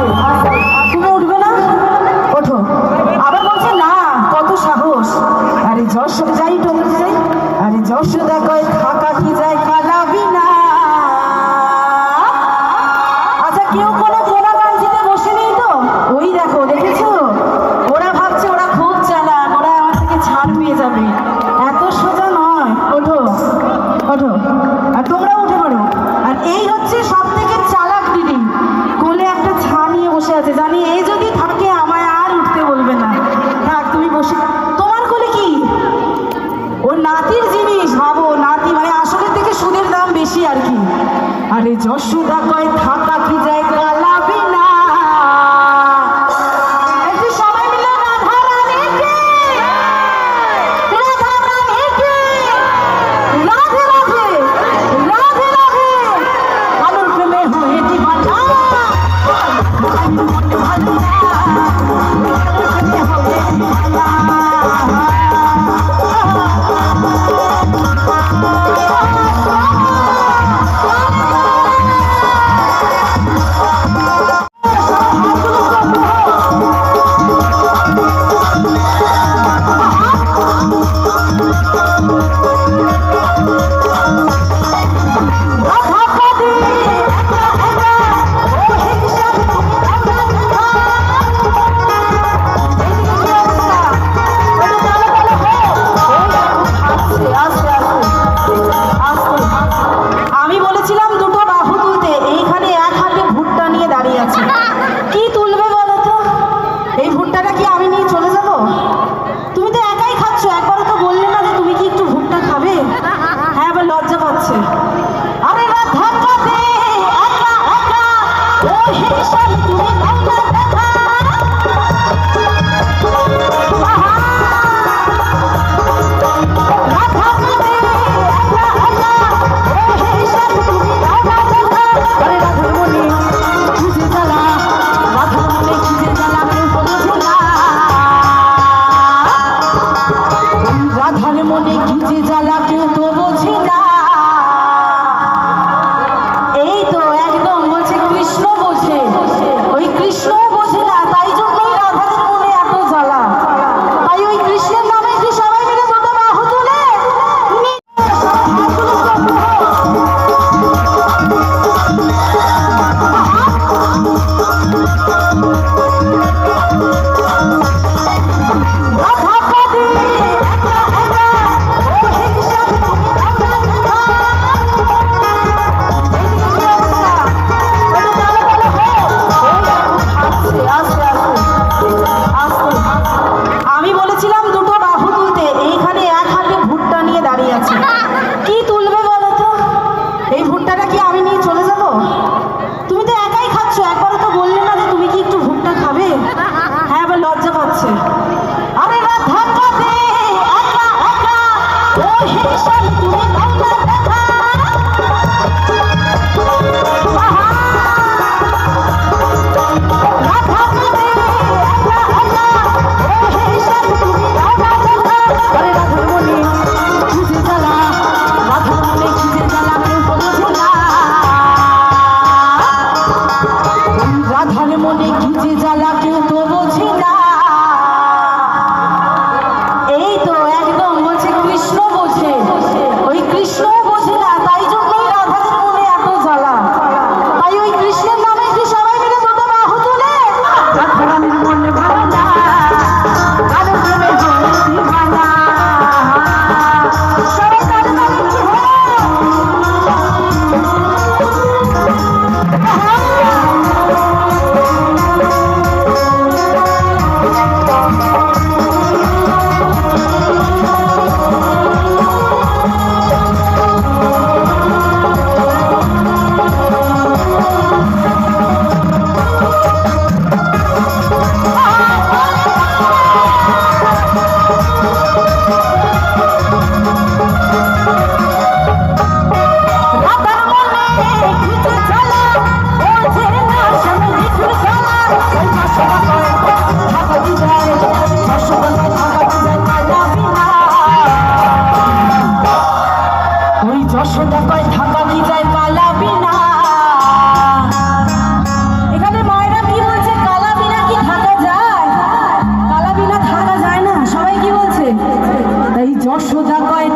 Father. মনে কি যে জ্বালা ও হে সব তুমি দাও না সবাই থাকা কি চাই পালাবি না। এখানে মায়েরা কি বলছে? কালাবি না কি থাকা যায়? কালাবি না থাকা যায় না? সবাই কি বলছে? তাই যশোদা কয়